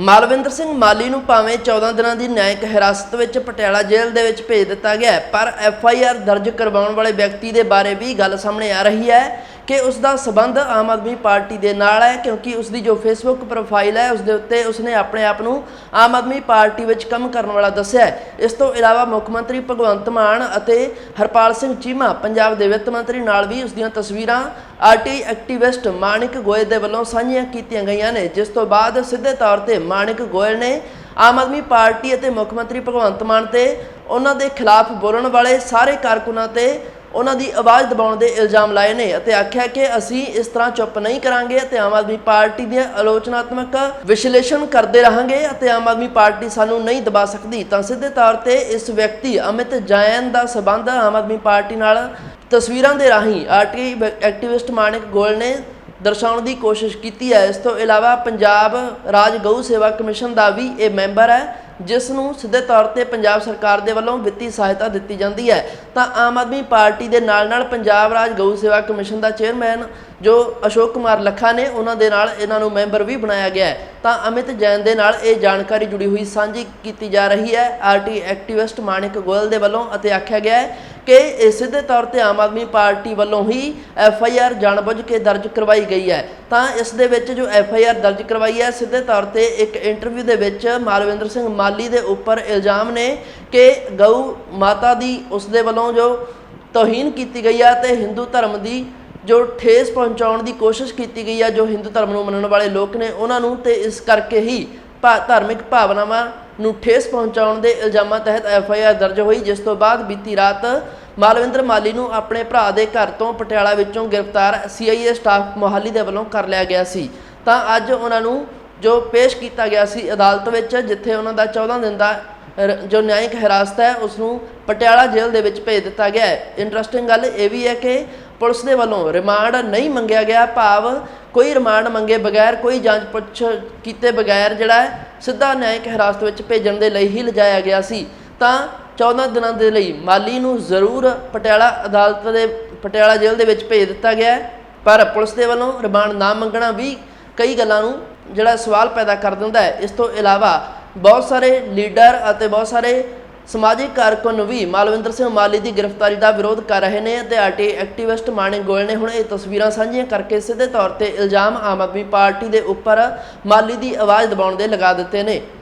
ਮਾਲਵਿੰਦਰ ਸਿੰਘ ਮਾਲੀ ਨੂੰ ਭਾਵੇਂ 14 ਦਿਨਾਂ ਦੀ ਨਿਆਇਕ ਹਿਰਾਸਤ ਵਿੱਚ ਪਟਿਆਲਾ ਜੇਲ੍ਹ ਦੇ ਵਿੱਚ ਭੇਜ ਦਿੱਤਾ ਗਿਆ ਪਰ ਐਫ ਆਈ ਆਰ ਦਰਜ ਕਰਵਾਉਣ ਵਾਲੇ ਵਿਅਕਤੀ ਦੇ ਬਾਰੇ ਵੀ ਗੱਲ ਸਾਹਮਣੇ ਆ ਰਹੀ ਹੈ। ਕਿ ਉਸ ਦਾ ਸਬੰਧ ਆਮ ਆਦਮੀ ਪਾਰਟੀ ਦੇ ਨਾਲ ਹੈ, ਕਿਉਂਕਿ ਉਸ ਦੀ ਜੋ ਫੇਸਬੁੱਕ ਪ੍ਰੋਫਾਈਲ ਹੈ ਉਸ ਦੇ ਉੱਤੇ ਉਸਨੇ ਆਪਣੇ ਆਪ ਨੂੰ ਆਮ ਆਦਮੀ ਪਾਰਟੀ ਵਿੱਚ ਕੰਮ ਕਰਨ ਵਾਲਾ ਦੱਸਿਆ ਹੈ। ਇਸ ਤੋਂ ਇਲਾਵਾ ਮੁੱਖ ਮੰਤਰੀ ਭਗਵੰਤ ਮਾਨ ਅਤੇ ਹਰਪਾਲ ਸਿੰਘ ਚੀਮਾ ਪੰਜਾਬ ਦੇ ਵਿੱਤ ਮੰਤਰੀ ਨਾਲ ਵੀ ਉਸ ਦੀਆਂ ਤਸਵੀਰਾਂ ਆਰਟੀ ਐਕਟਿਵਿਸਟ ਮਾਨਿਕ ਗੋਇਲ ਦੇ ਵੱਲੋਂ ਸਾਂਝੀਆਂ ਕੀਤੀਆਂ ਗਈਆਂ ਨੇ, ਜਿਸ ਤੋਂ ਬਾਅਦ ਸਿੱਧੇ ਤੌਰ ਤੇ ਮਾਨਿਕ ਗੋਇਲ ਨੇ ਆਮ ਆਦਮੀ ਪਾਰਟੀ ਅਤੇ ਮੁੱਖ ਮੰਤਰੀ ਭਗਵੰਤ ਮਾਨ ਤੇ ਉਹਨਾਂ ਦੇ ਖਿਲਾਫ ਬੋਲਣ ਵਾਲੇ ਸਾਰੇ ਕਾਰਕੁਨਾਂ ਤੇ ਉਹਨਾਂ ਦੀ ਆਵਾਜ਼ ਦਬਾਉਣ ਦੇ ਇਲਜ਼ਾਮ ਲਾਏ ਨੇ ਅਤੇ ਆਖਿਆ ਕਿ ਅਸੀਂ ਇਸ ਤਰ੍ਹਾਂ ਚੁੱਪ ਨਹੀਂ ਕਰਾਂਗੇ ਅਤੇ ਆਮ ਆਦਮੀ ਪਾਰਟੀ ਦੀਆਂ ਆਲੋਚਨਾਤਮਕ ਵਿਸ਼ਲੇਸ਼ਣ ਕਰਦੇ ਰਹਾਂਗੇ ਅਤੇ ਆਮ ਆਦਮੀ ਪਾਰਟੀ ਸਾਨੂੰ ਨਹੀਂ ਦਬਾ ਸਕਦੀ। ਤਾਂ ਸਿੱਧੇ ਤੌਰ ਤੇ ਇਸ ਵਿਅਕਤੀ ਅਮਿਤ ਜੈਨ ਦਾ ਸਬੰਧ ਆਮ ਆਦਮੀ ਪਾਰਟੀ ਨਾਲ ਤਸਵੀਰਾਂ ਦੇ ਰਾਹੀਂ ਆਰਟੀ ਐਕਟਿਵਿਸਟ ਮਾਨਿਕ ਗੋਲ ਨੇ ਦਰਸਾਉਣ ਦੀ ਕੋਸ਼ਿਸ਼ ਕੀਤੀ ਹੈ। ਇਸ ਤੋਂ ਇਲਾਵਾ ਪੰਜਾਬ ਰਾਜ ਗਊ ਸੇਵਾ ਕਮਿਸ਼ਨ ਦਾ ਵੀ ਇਹ ਮੈਂਬਰ ਹੈ, ਜਿਸ ਨੂੰ ਸਿੱਧੇ ਤੌਰ ਤੇ ਪੰਜਾਬ ਸਰਕਾਰ ਦੇ ਵੱਲੋਂ ਵਿੱਤੀ ਸਹਾਇਤਾ ਦਿੱਤੀ ਜਾਂਦੀ ਹੈ। ਤਾਂ ਆਮ ਆਦਮੀ ਪਾਰਟੀ ਦੇ ਨਾਲ ਨਾਲ ਪੰਜਾਬ ਰਾਜ ਗਊ ਸੇਵਾ ਕਮਿਸ਼ਨ ਦਾ ਚੇਅਰਮੈਨ ਜੋ ਅਸ਼ੋਕ ਕੁਮਾਰ ਲੱਖਾ ਨੇ, ਉਹਨਾਂ ਦੇ ਨਾਲ ਇਹਨਾਂ ਨੂੰ ਮੈਂਬਰ ਵੀ ਬਣਾਇਆ ਗਿਆ ਹੈ। ਤਾਂ ਅਮਿਤ ਜੈਨ ਦੇ ਨਾਲ ਇਹ ਜਾਣਕਾਰੀ ਜੁੜੀ ਹੋਈ ਸਾਂਝੀ ਕੀਤੀ ਜਾ ਰਹੀ ਹੈ। ਆਰਟੀ ਐਕਟਿਵਿਸਟ ਮਾਨਿਕ ਗੋਇਲ ਦੇ ਵੱਲੋਂ ਅਤੇ ਆਖਿਆ ਗਿਆ ਹੈ ਕਿ ਇਹ ਸਿੱਧੇ ਤੌਰ ਤੇ ਆਮ ਆਦਮੀ ਪਾਰਟੀ ਵੱਲੋਂ ਹੀ ਐਫ ਆਈ ਆਰ ਜਾਣਬੁੱਝ ਕੇ ਦਰਜ ਕਰਵਾਈ ਗਈ ਹੈ। ਤਾਂ ਇਸ ਦੇ ਵਿੱਚ ਜੋ ਐਫ ਆਈ ਆਰ ਦਰਜ ਕਰਵਾਈ ਹੈ, ਸਿੱਧੇ ਤੌਰ ਤੇ ਇੱਕ ਇੰਟਰਵਿਊ ਦੇ ਵਿੱਚ ਮਾਲਵਿੰਦਰ ਸਿੰਘ ਮਾਲੀ ਦੇ ਉੱਪਰ ਇਲਜ਼ਾਮ ਨੇ ਕਿ ਗਊ ਮਾਤਾ ਦੀ ਉਸ ਦੇ ਵੱਲੋਂ ਜੋ ਤੋਹੀਨ ਕੀਤੀ ਗਈ ਹੈ ਤੇ ਹਿੰਦੂ ਧਰਮ ਦੀ ਜੋ ਠੇਸ ਪਹੁੰਚਾਉਣ ਦੀ ਕੋਸ਼ਿਸ਼ ਕੀਤੀ ਗਈ ਹੈ ਜੋ ਹਿੰਦੂ ਧਰਮ ਨੂੰ ਮੰਨਣ ਵਾਲੇ ਲੋਕ ਨੇ, ਉਹਨਾਂ ਨੂੰ ਤੇ ਇਸ ਕਰਕੇ ਹੀ ਭਾ- ਧਾਰਮਿਕ ਭਾਵਨਾਵਾਂ ਨੂੰ ਠੇਸ ਪਹੁੰਚਾਉਣ ਦੇ ਇਲਜ਼ਾਮਾਂ ਤਹਿਤ ਐਫ ਆਈ ਆਰ ਦਰਜ ਹੋਈ, ਜਿਸ ਤੋਂ ਬਾਅਦ ਬੀਤੀ ਰਾਤ ਮਾਲਵਿੰਦਰ ਮਾਲੀ ਨੂੰ ਆਪਣੇ ਭਰਾ ਦੇ ਘਰ ਤੋਂ ਪਟਿਆਲਾ ਵਿੱਚੋਂ ਗ੍ਰਿਫਤਾਰ ਸੀ ਆਈ ਏ ਸਟਾਫ ਮੋਹਾਲੀ ਦੇ ਵੱਲੋਂ ਕਰ ਲਿਆ ਗਿਆ ਸੀ। ਤਾਂ ਅੱਜ ਉਹਨਾਂ ਨੂੰ ਜੋ ਪੇਸ਼ ਕੀਤਾ ਗਿਆ ਸੀ ਅਦਾਲਤ ਵਿੱਚ, ਜਿੱਥੇ ਉਹਨਾਂ ਦਾ 14 ਦਿਨ ਦਾ ਰ- ਜੋ ਨਿਆਇਕ ਹਿਰਾਸਤ ਹੈ ਉਸ ਨੂੰ ਪਟਿਆਲਾ ਜੇਲ੍ਹ ਦੇ ਵਿੱਚ ਭੇਜ ਦਿੱਤਾ ਗਿਆ ਹੈ। ਇੰਟਰਸਟਿੰਗ ਗੱਲ ਇਹ ਵੀ ਹੈ ਕਿ ਪੁਲਿਸ ਦੇ ਵੱਲੋਂ ਰਿਮਾਂਡ ਨਹੀਂ ਮੰਗਿਆ ਗਿਆ। ਭਾਵ ਕੋਈ ਰਿਮਾਂਡ ਮੰਗੇ ਬਗੈਰ, ਕੋਈ ਜਾਂਚ ਪੁੱਛ ਕੀਤੇ ਬਗੈਰ ਜਿਹੜਾ ਸਿੱਧਾ ਨਿਆਇਕ ਹਿਰਾਸਤ ਵਿੱਚ ਭੇਜਣ ਦੇ ਲਈ ਹੀ ਲਿਜਾਇਆ ਗਿਆ ਸੀ। ਤਾਂ 14 ਦਿਨਾਂ ਦੇ ਲਈ ਮਾਲੀ ਨੂੰ ਜ਼ਰੂਰ ਪਟਿਆਲਾ ਅਦਾਲਤ ਦੇ, ਪਟਿਆਲਾ ਜੇਲ੍ਹ ਦੇ ਵਿੱਚ ਭੇਜ ਦਿੱਤਾ ਗਿਆ ਪਰ ਪੁਲਿਸ ਦੇ ਵੱਲੋਂ ਰਿਮਾਂਡ ਨਾ ਮੰਗਣਾ ਵੀ ਕਈ ਗੱਲਾਂ ਨੂੰ ਜਿਹੜਾ ਸਵਾਲ ਪੈਦਾ ਕਰ ਦਿੰਦਾ ਹੈ। ਇਸ ਤੋਂ ਇਲਾਵਾ ਬਹੁਤ ਸਾਰੇ ਲੀਡਰ ਅਤੇ ਬਹੁਤ ਸਾਰੇ ਸਮਾਜਿਕ ਕਾਰਕੁਨ ਵੀ ਮਾਲਵਿੰਦਰ ਸਿੰਘ ਮਾਲੀ ਦੀ ਗ੍ਰਿਫਤਾਰੀ ਦਾ ਵਿਰੋਧ ਕਰ ਰਹੇ ਨੇ ਅਤੇ ਆਰਟੀ ਐਕਟਿਵਿਸਟ ਮਾਨਿਕ ਗੋਇਲ ਨੇ ਹੁਣ ਇਹ ਤਸਵੀਰਾਂ ਸਾਂਝੀਆਂ ਕਰਕੇ ਸਿੱਧੇ ਤੌਰ ਤੇ ਇਲਜ਼ਾਮ ਆਮ ਆਦਮੀ ਪਾਰਟੀ ਦੇ ਉੱਪਰ ਮਾਲੀ ਦੀ ਆਵਾਜ਼ ਦਬਾਉਣ ਦੇ ਲਗਾ ਦਿੱਤੇ ਨੇ।